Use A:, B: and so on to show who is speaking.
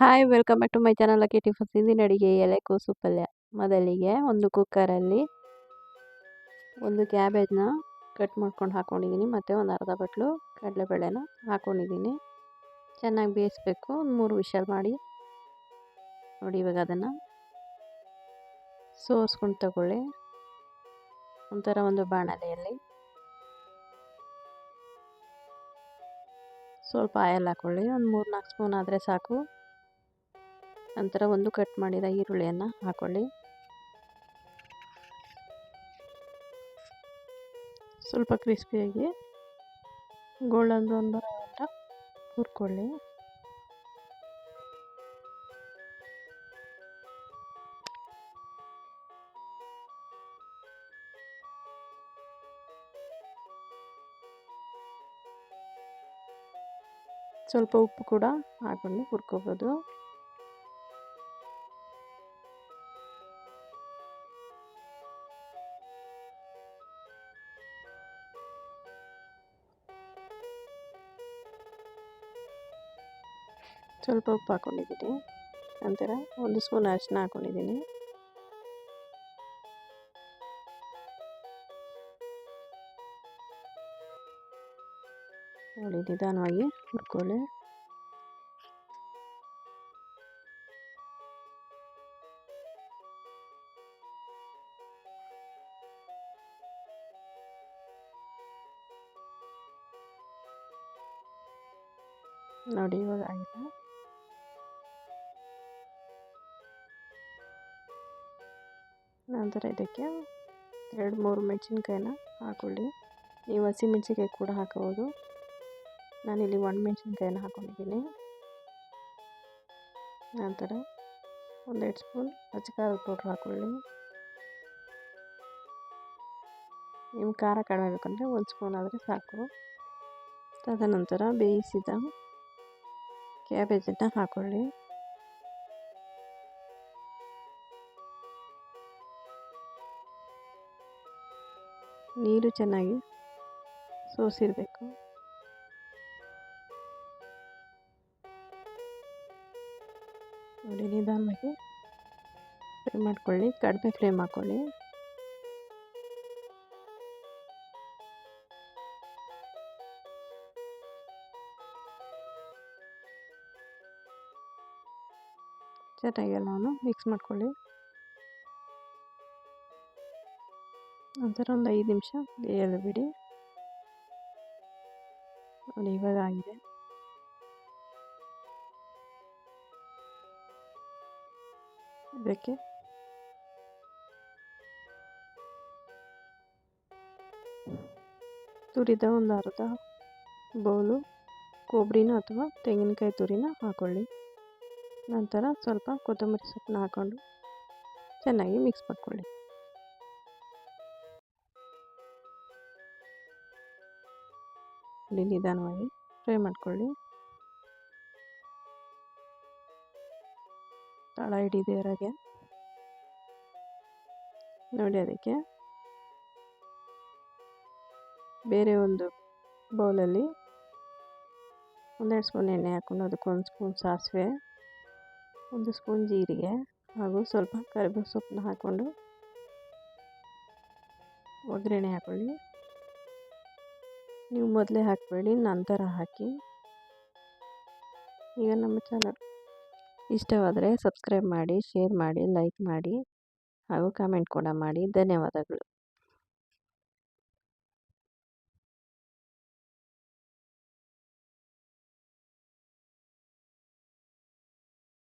A: Hi welcome back to my channel lucky tiffins ಇಂದಿನ ಅಡುಗೆ ಎಲೆಕೋಸು ಪಲ್ಯ ಮೊದಲಿಗೆ ಒಂದು ಕುಕ್ಕರಲ್ಲಿ ಒಂದು ಕ್ಯಾಬೇಜ್ನ ಕಟ್ ಮಾಡ್ಕೊಂಡು ಹಾಕ್ಕೊಂಡಿದ್ದೀನಿ ಮತ್ತು ಒಂದು ಅರ್ಧ ಬಟ್ಲು ಕಡಲೆಬೇಳೆನ ಹಾಕ್ಕೊಂಡಿದ್ದೀನಿ ಚೆನ್ನಾಗಿ ಬೇಯಿಸ್ಬೇಕು. ಒಂದು ಮೂರು ವಿಷಲ್ ಮಾಡಿ ನೋಡಿ ಇವಾಗ ಅದನ್ನು ಸೋಸ್ಕೊಂಡು ತಗೊಳ್ಳಿ. ಒಂಥರ ಒಂದು ಬಾಣಲೆಯಲ್ಲಿ. ಸ್ವಲ್ಪ ಆಯಲ್ ಹಾಕ್ಕೊಳ್ಳಿ ಒಂದು ಮೂರು ನಾಲ್ಕು ಸ್ಪೂನ್ ಆದರೆ ಸಾಕು. ನಂತರ ಒಂದು ಕಟ್ ಮಾಡಿದ ಈರುಳ್ಳಿಯನ್ನು ಹಾಕೊಳ್ಳಿ. ಸ್ವಲ್ಪ ಕ್ರಿಸ್ಪಿಯಾಗಿ ಗೋಲ್ಡನ್ ಬ್ರೌನ್ ಬರೋ ಹುರ್ಕೊಳ್ಳಿ. ಸ್ವಲ್ಪ ಉಪ್ಪು ಕೂಡ ಹಾಕೊಂಡು ಹುರ್ಕೋಬೋದು. ಸ್ವಲ್ಪ ಉಪ್ಪು ಹಾಕ್ಕೊಂಡಿದ್ದೀನಿ ನಂತರ ಒಂದು ಸ್ಪೂನ್ ಅರಿಶಿನ ಹಾಕ್ಕೊಂಡಿದ್ದೀನಿ ನೋಡಿ ನಿಧಾನವಾಗಿ ಹುರ್ಕೊಳ್ಳಿ. ನೋಡಿ ಇವಾಗ ಆಗಿದೆ ನಂತರ ಇದಕ್ಕೆ ಎರಡು ಮೂರು ಮೆಣಸಿನ್ಕಾಯಿನ ಹಾಕ್ಕೊಳ್ಳಿ ನೀವು ಹಸಿ ಮೆಣಸಿನ್ಕಾಯಿ ಕೂಡ ಹಾಕಬಹುದು. ನಾನಿಲ್ಲಿ ಒಣ ಮೆಣಸಿನ್ಕಾಯಿನ ಹಾಕ್ಕೊಂಡಿದ್ದೀನಿ ನಂತರ ಒಂದೆರಡು ಸ್ಪೂನ್ ಹಚ್ಚಿಕಾರದ ಪೌಡ್ರ್ ಹಾಕ್ಕೊಳ್ಳಿ ನಿಮ್ಮ ಖಾರ ಕಡಿಮೆ ಬೇಕಂದರೆ ಒಂದು ಸ್ಪೂನ್ ಆದರೆ ಸಾಕು. ತದನಂತರ ಬೇಯಿಸಿದ ಕ್ಯಾಬೇಜನ್ನು ಹಾಕ್ಕೊಳ್ಳಿ ನೀರು ಚೆನ್ನಾಗಿ ಸೋಸಿರಬೇಕು. ನೋಡಿ ನಿಧಾನವಾಗಿ ಫ್ರೈ ಮಾಡ್ಕೊಳ್ಳಿ ಕಡಿಮೆ ಫ್ಲೇಮ್ ಹಾಕ್ಕೊಳ್ಳಿ ಚೆನ್ನಾಗಿ ಎಲ್ಲವನ್ನು ಮಿಕ್ಸ್ ಮಾಡ್ಕೊಳ್ಳಿ. ಒಂದು ಐದು ನಿಮಿಷ ಬಿಡಿ. ನೋಡಿ, ಇವಾಗ ಆಗಿದೆ. ಇದಕ್ಕೆ? ತುರಿದ ಒಂದು ಅರ್ಧ ಬೌಲು ಕೊಬ್ಬರಿನ ಅಥವಾ ತೆಂಗಿನಕಾಯಿ ತುರಿನ ಹಾಕೊಳ್ಳಿ. ನಂತರ ಸ್ವಲ್ಪ ಕೊತ್ತಂಬರಿ ಸೊಪ್ಪನ್ನ ಹಾಕ್ಕೊಂಡು ಚೆನ್ನಾಗಿ ಮಿಕ್ಸ್ ಮಾಡ್ಕೊಳ್ಳಿ. ನಿಧಾನವಾಗಿ ಫ್ರೈ ಮಾಡ್ಕೊಳ್ಳಿ. ತಳ ಹಿಡಿದೇ ಹೊರಗೆ ನೋಡಿ ಅದಕ್ಕೆ. ಬೇರೆ ಒಂದು ಬೌಲಲ್ಲಿ ಒಂದೆರಡು ಸ್ಪೂನ್ ಎಣ್ಣೆ ಹಾಕ್ಕೊಂಡು ಅದಕ್ಕೆ ಒಂದು ಸ್ಪೂನ್ ಸಾಸಿವೆ, ಒಂದು ಸ್ಪೂನ್ ಜೀರಿಗೆ ಹಾಗೂ ಸ್ವಲ್ಪ ಕರಿಬೇವು ಸೊಪ್ಪನ್ನ ಹಾಕ್ಕೊಂಡು ಒಗ್ಗರಣೆ ಹಾಕ್ಕೊಳ್ಳಿ ನೀವು ಮೊದಲೇ ಹಾಕಬೇಡಿ, ನಂತರ ಹಾಕಿ. ಈಗ ನಮ್ಮ ಚಾನಲ್ ಇಷ್ಟವಾದರೆ ಸಬ್ಸ್ಕ್ರೈಬ್ ಮಾಡಿ, ಶೇರ್ ಮಾಡಿ, ಲೈಕ್ ಮಾಡಿ ಹಾಗೂ ಕಮೆಂಟ್ ಕೂಡ ಮಾಡಿ. ಧನ್ಯವಾದಗಳು.